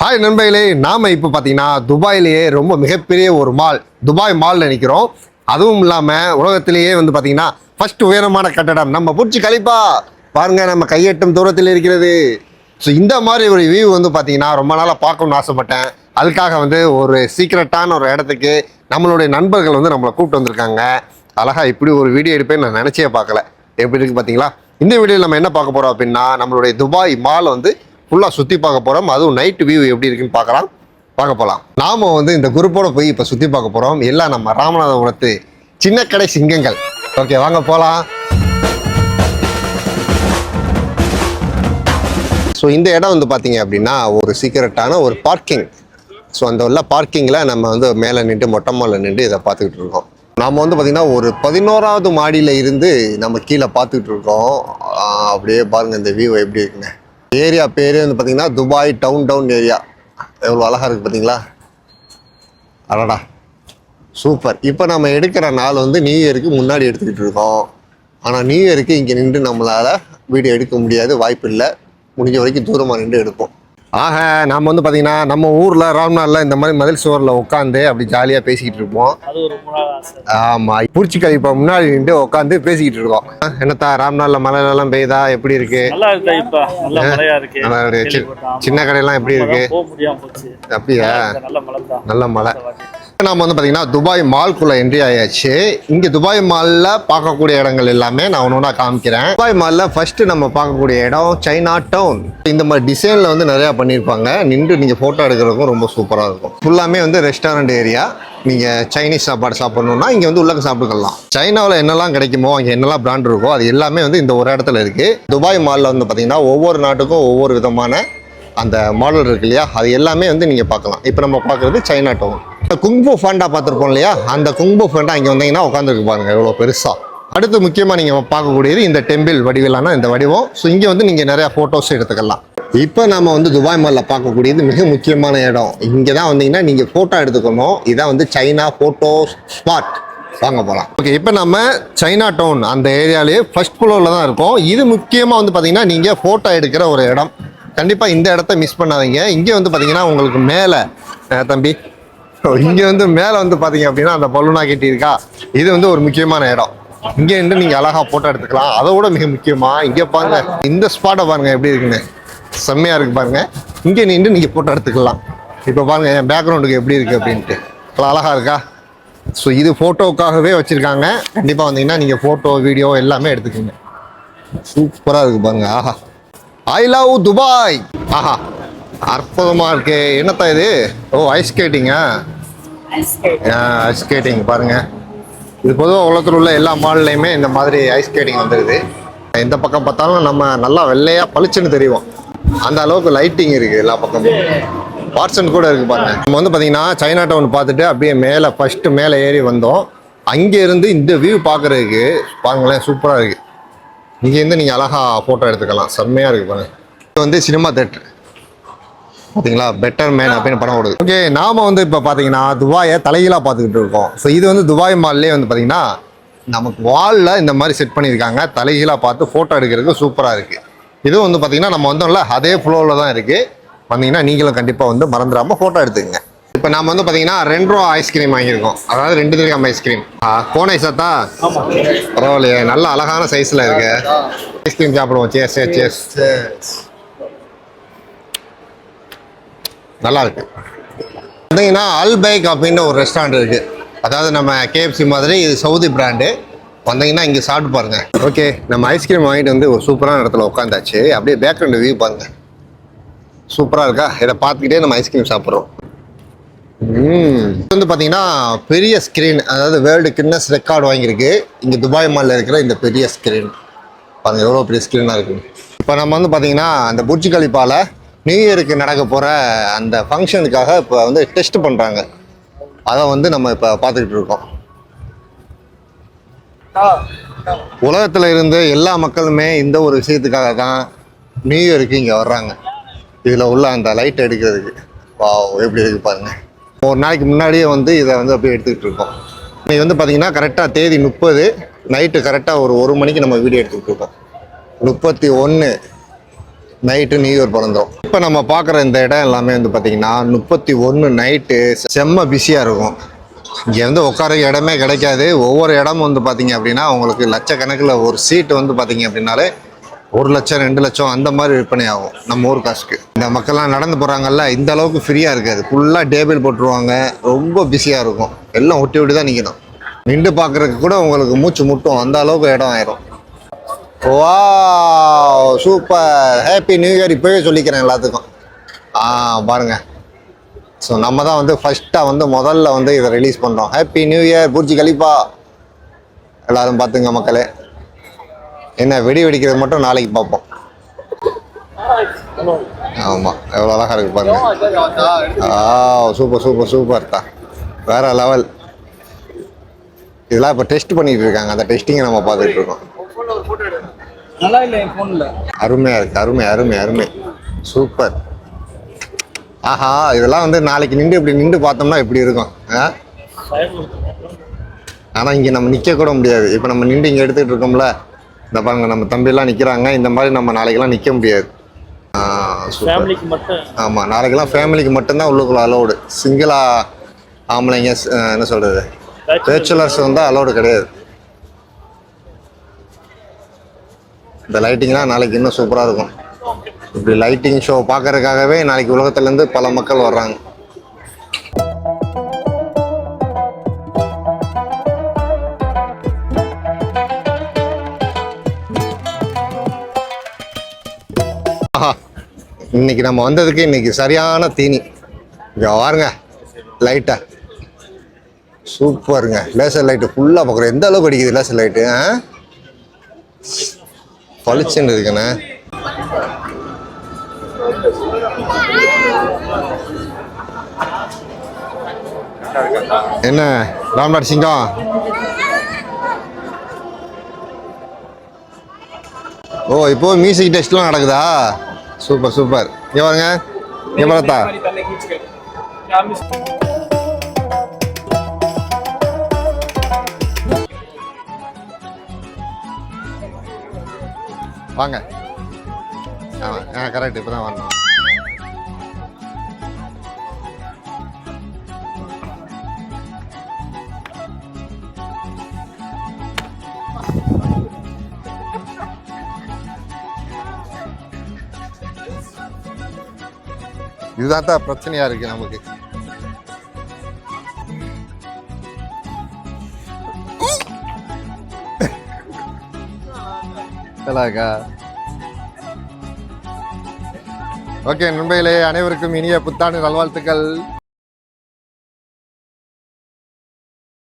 Hi நண்பர்களே. நாம இப்போ பார்த்தீங்கன்னா துபாயிலேயே ரொம்ப மிகப்பெரிய ஒரு மால் துபாய் மால் நிற்கிறோம் அதுவும் இல்லாமல் உலகத்திலேயே வந்து பார்த்தீங்கன்னா ஃபர்ஸ்ட் உயரமான கட்டடம் நம்ம பிடிச்சி கழிப்பா பாருங்க நம்ம கையெட்டும் தூரத்தில் இருக்கிறது. ஸோ இந்த மாதிரி ஒரு வியூ வந்து பார்த்தீங்கன்னா ரொம்ப நாளாக பார்க்கணும்னு ஆசைப்பட்டேன். அதுக்காக வந்து ஒரு சீக்ரெட்டான ஒரு இடத்துக்கு நம்மளுடைய நண்பர்கள் வந்து நம்மளை கூப்பிட்டு வந்திருக்காங்க. அழகாக இப்படி ஒரு வீடியோ எடுப்பேன்னு நான் நினச்சே பார்க்கல. எப்படி இருக்குது பார்த்தீங்களா இந்த வீடியோவில் நம்ம என்ன பார்க்க போகிறோம் அப்படின்னா நம்மளுடைய துபாய் மால் வந்து ஃபுல்லாக சுற்றி பார்க்க போகிறோம் அதுவும் நைட் வியூ எப்படி இருக்குன்னு பார்க்கலாம். பார்க்க போகலாம் நாம் வந்து இந்த குரூப்போடு போய் இப்போ சுற்றி பார்க்க போகிறோம் எல்லாம் நம்ம ராமநாதபுரத்து சின்ன கடை சிங்கங்கள். ஓகே வாங்க போகலாம் ஸோ இந்த இடம் வந்து பார்த்தீங்க அப்படின்னா ஒரு சீக்கிரட்டான ஒரு பார்க்கிங் ஸோ அந்த உள்ள பார்க்கிங்கில் நம்ம வந்து மேலே நின்று மொட்டை மாலில் நின்று இதை பார்த்துக்கிட்டு இருக்கோம். நாம் வந்து பார்த்திங்கன்னா ஒரு பதினோராவது மாடியில் இருந்து நம்ம கீழே பார்த்துக்கிட்டு இருக்கோம். அப்படியே பாருங்கள் இந்த வியூ எப்படி இருக்குங்க ஏரியா பேர் வந்து பார்த்தீங்கன்னா துபாய் டவுன் டவுன் ஏரியா. எவ்வளோ அழகாக இருக்குது பார்த்தீங்களா அடடா. சூப்பர். இப்போ நம்ம எடுக்கிற நாள் வந்து நியூ இயருக்கு முன்னாடி எடுத்துக்கிட்டு இருக்கோம். ஆனால் நியூ இயருக்கு இங்கே நின்று நம்மளால் வீடியோ எடுக்க முடியாது வாய்ப்பு இல்லை. முடிஞ்ச வரைக்கும் தூரமாக நின்று எடுப்போம். ஆக நாம் வந்து பார்த்திங்கன்னா நம்ம ஊரில் ராம்நாளில் இந்த மாதிரி மதில் சுவரில் உட்காந்து அப்படி ஜாலியாக பேசிக்கிட்டு இருப்போம். ஆமாம் பூச்சி கழிப்பா முன்னாடி நின்று உட்காந்து பேசிக்கிட்டு இருக்கோம். என்னத்தா ராம்நாளில் மழையெல்லாம் பெய்யுதா? எப்படி இருக்கு. சின்ன கடையெல்லாம் எப்படி இருக்கு? அப்படியா? நல்ல மழை. நாம் வந்து பார்த்தீங்கன்னா துபாய் மால்குள்ளே என்ட்ரி ஆயாச்சு. இங்கே துபாய் மாலில் பார்க்கக்கூடிய இடங்கள் எல்லாமே நான் ஒன்று ஒன்றா காமிக்கிறேன். துபாய் மாலில் ஃபர்ஸ்ட் நம்ம பார்க்கக்கூடிய இடம் சைனா டவுன். இந்த மாதிரி டிசைனில் வந்து நிறையா பண்ணியிருப்பாங்க நின்று நீங்கள் ஃபோட்டோ எடுக்கிறதுக்கும் ரொம்ப சூப்பராக இருக்கும். ஃபுல்லாமே வந்து ரெஸ்டாரண்ட் ஏரியா நீங்கள் சைனீஸ் சாப்பாடு சாப்பிட்ணுன்னா இங்கே வந்து உள்ளக்க சாப்பிட்டுக்கலாம். சைனாவில் என்னெல்லாம் கிடைக்குமோ அங்கே என்னெல்லாம் பிராண்ட் இருக்கோ அது எல்லாமே வந்து இந்த ஒரு இடத்துல இருக்குது துபாய் மாலில் வந்து பார்த்தீங்கன்னா ஒவ்வொரு நாட்டுக்கும் ஒவ்வொரு விதமான அந்த மாடல் இருக்கு இல்லையா? அது எல்லாமே வந்து நீங்கள் பார்க்கலாம். இப்போ நம்ம பார்க்குறது சைனா டவுன். குங்பு ஃபண்டா பார்த்துருப்போம் இல்லையா? அந்த குங்பு ஃபண்டா இங்கே வந்தீங்கன்னா உட்காந்துருக்கு பாருங்க எவ்வளோ பெருசாக அடுத்து முக்கியமாக நீங்கள் பார்க்கக்கூடியது இந்த டெம்பிள் வடிவிலான இந்த வடிவம். ஸோ இங்கே வந்து நீங்கள் நிறையா ஃபோட்டோஸ் எடுத்துக்கலாம். இப்போ நம்ம வந்து துபாய் மாலில் பார்க்கக்கூடியது மிக முக்கியமான இடம். இங்கே தான் வந்தீங்கன்னா நீங்கள் ஃபோட்டோ எடுத்துக்கணும். இதான் வந்து சைனா ஃபோட்டோ ஸ்பாட் வாங்க போகலாம் ஓகே இப்போ நம்ம சைனா டவுன் அந்த ஏரியாலேயே ஃபர்ஸ்ட் ஃப்ளோரில் தான் இருக்கோம். இது முக்கியமாக வந்து பார்த்தீங்கன்னா நீங்கள் ஃபோட்டோ எடுக்கிற ஒரு இடம். கண்டிப்பாக இந்த இடத்த மிஸ் பண்ணாதீங்க. இங்கே வந்து பார்த்தீங்கன்னா உங்களுக்கு மேலே தம்பி இங்கே வந்து மேலே வந்து பார்த்தீங்க அப்படின்னா அந்த பலூனா கட்டி இருக்கா இது வந்து ஒரு முக்கியமான இடம். இங்கே இருந்து நீங்கள் அழகாக ஃபோட்டோ எடுத்துக்கலாம். அதை விட மிக முக்கியமாக இங்கே பாருங்க இந்த ஸ்பாட்டை பாருங்க எப்படி இருக்குன்னு. செம்மையாக இருக்கு பாருங்க. இங்கே நின்று நீங்கள் ஃபோட்டோ எடுத்துக்கலாம். இப்போ பாருங்க என் பேக்ரவுண்டுக்கு எப்படி இருக்கு அப்படின்ட்டு. அவ்வளோ அழகா இருக்கா? ஸோ இது ஃபோட்டோவுக்காகவே வச்சுருக்காங்க. கண்டிப்பாக வந்தீங்கன்னா நீங்கள் ஃபோட்டோ வீடியோ எல்லாமே எடுத்துக்கோங்க. சூப்பராக இருக்கு பாருங்க. ஆஹா. ஐ லவ் துபாய் ஆஹா. அற்புதமாக இருக்கு. என்னத்தா இது? ஓ ஐஸ் ஸ்கேட்டிங்கா ஐஸ் ஸ்கேட்டிங் பாருங்க. இது பொதுவாக உலகத்தில் உள்ள எல்லா மால்லையுமே இந்த மாதிரி ஐஸ் ஸ்கேட்டிங் வந்துடுது எந்த பக்கம் பார்த்தாலும் நம்ம நல்லா வெள்ளையாக பளிச்சுன்னு தெரியும் அந்த அளவுக்கு லைட்டிங் இருக்குது எல்லா பக்கமும். வாட்சன் கூட இருக்குது பாருங்க. நம்ம வந்து பார்த்தீங்கன்னா சைனா டவுன் பார்த்துட்டு அப்படியே மேலே ஃபஸ்ட்டு மேலே ஏறி வந்தோம். அங்கே இருந்து இந்த வியூ பார்க்குறதுக்கு பாருங்களேன் சூப்பராக இருக்குது இங்கேருந்து நீங்கள் அழகாக ஃபோட்டோ எடுத்துக்கலாம். செம்மையாக இருக்குது பாருங்க. இது வந்து சினிமா தேட்டர் பார்த்தீங்களா? பெட்டர் மேன் அப்படின்னு படம் ஓடுது. ஓகே நாம வந்து இப்போ பார்த்தீங்கன்னா துபாயை தலைகீழாக பார்த்துக்கிட்டு இருக்கோம். ஸோ இது வந்து துபாய் மால்லே வந்து பார்த்தீங்கன்னா நமக்கு வாலில் இந்த மாதிரி செட் பண்ணியிருக்காங்க. தலைகீழாக பார்த்து ஃபோட்டோ எடுக்கிறதுக்கு சூப்பராக இருக்குது இதுவும் வந்து பார்த்தீங்கன்னா நம்ம வந்தோம்ல அதே ஃப்ளோவில் தான் இருக்குது வந்தீங்கன்னா நீங்களும் கண்டிப்பாக வந்து மறந்துடாமல் ஃபோட்டோ எடுத்துக்கங்க. இப்போ நாம வந்து பார்த்தீங்கன்னா ரெண்டு ரூபா ஐஸ்கிரீம் வாங்கியிருக்கோம். அதாவது ரெண்டு திரகம் ஐஸ்கிரீம் கோன் ஆமா. பரவாயில்லையே நல்ல அழகான சைஸில் இருக்கு. ஐஸ்கிரீம் சாப்பிடுவோம். சேஸ் சேஸ் சேஸ் நல்லா இருக்கு பார்த்தீங்கன்னா அப்படின்னு ஒரு ரெஸ்டாரண்ட் இருக்கு. அதாவது நம்ம கேஎஃப்சி மாதிரி இது சவுதி பிராண்டு வந்தீங்கன்னா இங்கே சாப்பிட்டு பாருங்க. ஓகே நம்ம ஐஸ்கிரீம் வாங்கிட்டு வந்து ஒரு சூப்பரான இடத்துல உட்காந்தாச்சு அப்படியே பேக்ரவுண்ட் வியூ பாருங்கள் சூப்பராக இருக்கா? இதை பார்த்துக்கிட்டே நம்ம ஐஸ்கிரீம் சாப்பிட்றோம். இது வந்து பார்த்தீங்கன்னா பெரிய ஸ்க்ரீன் அதாவது வேர்ல்டு கின்னஸ் ரெக்கார்டு வாங்கியிருக்கு. இங்கே துபாய் மாலில் இருக்கிற இந்த பெரிய ஸ்க்ரீன் பாருங்கள் எவ்வளோ பெரிய ஸ்க்ரீனாக இருக்குது இப்போ நம்ம வந்து பார்த்தீங்கன்னா அந்த புர்ஜ் கலிப்பால நியூ இயருக்கு நடக்க போகிற அந்த ஃபங்க்ஷனுக்காக இப்போ வந்து டெஸ்ட் பண்ணுறாங்க அதை வந்து நம்ம இப்போ பார்த்துக்கிட்டு இருக்கோம். உலகத்தில் இருந்து எல்லா மக்களுமே இந்த ஒரு விஷயத்துக்காக தான் நியூ இயருக்கு இங்கே வர்றாங்க. இதில் உள்ள அந்த லைட் எடுக்கிறதுக்கு வா எப்படி இருக்கு பாருங்க. ஒரு நாளைக்கு முன்னாடியே வந்து இதை வந்து அப்படியே எடுத்துக்கிட்டு இருக்கோம். இன்னைக்கு வந்து பார்த்தீங்கன்னா கரெக்டாக தேதி முப்பது நைட்டு கரெக்டாக ஒரு ஒரு மணிக்கு நம்ம வீடியோ எடுத்துக்கிட்டு இருக்கோம். முப்பத்தி ஒன்று நைட்டு நியூ இயர் பிறந்தோம். இப்போ நம்ம பார்க்குற இந்த இடம் எல்லாமே வந்து பார்த்திங்கன்னா முப்பத்தி ஒன்று நைட்டு செம்ம பிஸியாக இருக்கும். இங்கே வந்து உட்கார இடமே கிடைக்காது. ஒவ்வொரு இடமும் வந்து பார்த்தீங்க அப்படின்னா உங்களுக்கு லட்சக்கணக்கில் ஒரு சீட்டு வந்து பார்த்தீங்க அப்படின்னாலே ஒரு லட்சம் ரெண்டு லட்சம் அந்த மாதிரி விற்பனை ஆகும் நம்ம ஊர் காசுக்கு. இந்த மக்கள்லாம் நடந்து போகிறாங்கல்ல இந்த அளவுக்கு ஃப்ரீயாக இருக்காது. ஃபுல்லாக டேபிள் போட்டுருவாங்க. ரொம்ப பிஸியாக இருக்கும். எல்லாம் ஒட்டி ஒட்டி தான் நிற்கணும் நின்று பார்க்குறதுக்கு கூட உங்களுக்கு மூச்சு முட்டும். அந்த அளவுக்கு இடம் ஆயிரும். வா சூப்பர் ஹாப்பி நியூ இயர் இப்போவே சொல்லிக்கிறேன் எல்லாத்துக்கும். ஆ பாருங்க. ஸோ நம்ம தான் வந்து ஃபஸ்ட்டாக வந்து முதல்ல வந்து இதை ரிலீஸ் பண்ணுறோம் ஹாப்பி நியூ இயர் பூர்ஜி கலிப்பா எல்லாரும் பார்த்துங்க மக்களே. என்ன வெடி வெடிக்கிறது மட்டும் நாளைக்கு பார்ப்போம். ஆமாம் எவ்வளோ அழகாக இருக்கு பாருங்க. ஆ சூப்பர் சூப்பர் சூப்பர் தான் வேறு லெவல் இதெல்லாம் இப்போ டெஸ்ட் பண்ணிகிட்டு இருக்காங்க. அந்த டெஸ்டிங்கை நம்ம பார்த்துட்டு இருக்கோம். நல்லா இல்லை என் ஃபோனில் அருமையாக இருக்கு அருமை அருமை அருமை சூப்பர் ஆஹா இதெல்லாம் வந்து நாளைக்கு நின்று இப்படி நின்று பார்த்தோம்னா எப்படி இருக்கும்? ஆ? ஆனால் இங்கே நம்ம நிற்க கூட முடியாது. இப்போ நம்ம நின்று இங்கே எடுத்துகிட்டு இருக்கோம்ல. இந்த பாருங்க நம்ம தம்பிலாம் நிற்கிறாங்க இந்த மாதிரி நம்ம நாளைக்கெல்லாம் நிற்க முடியாது. ஆ சூப்பர் ஃபேமிலிக்கு மட்டும். ஆமாம் நாளைக்கெல்லாம் ஃபேமிலிக்கு மட்டும்தான் உள்ளுக்குள்ள அலோடு சிங்கிளா ஆம்பளைங்க என்ன சொல்கிறது பேச்சுலர்ஸ் வந்து அலோடு கிடையாது. இந்த லைட்டிங்லாம் நாளைக்கு இன்னும் சூப்பராக இருக்கும். இப்படி லைட்டிங் ஷோ பார்க்கறதுக்காகவே நாளைக்கு உலகத்துலேருந்து பல மக்கள் வர்றாங்க. ஆஹா இன்னைக்கு நம்ம வந்ததுக்கு இன்னைக்கு சரியான தீனி. இங்கே பாருங்க லைட்டா சூப்பருங்க லேசர் லைட்டு ஃபுல்லாக பார்க்குறோம். எந்த அளவுக்கு அடிக்குது லேசர் லைட்டு ஆ? பளிச்சுன்னு இருக்குண்ணே என்ன ராம்நாத் சிங்கம் ஓ இப்போ மியூசிக் டெஸ்ட்லாம் நடக்குதா? Super super. இங்கே பாருங்க. இங்கே பார்த்தா வாங்க. ஆ ஆ கரெக்ட் இப்போ தான் வரணும். இதுதான் தான் பிரச்சனையா இருக்கு நமக்கு. நல்லாக்கா ஓகே நண்பர்களே அனைவருக்கும் இனிய புத்தாண்டு நல்வாழ்த்துக்கள்.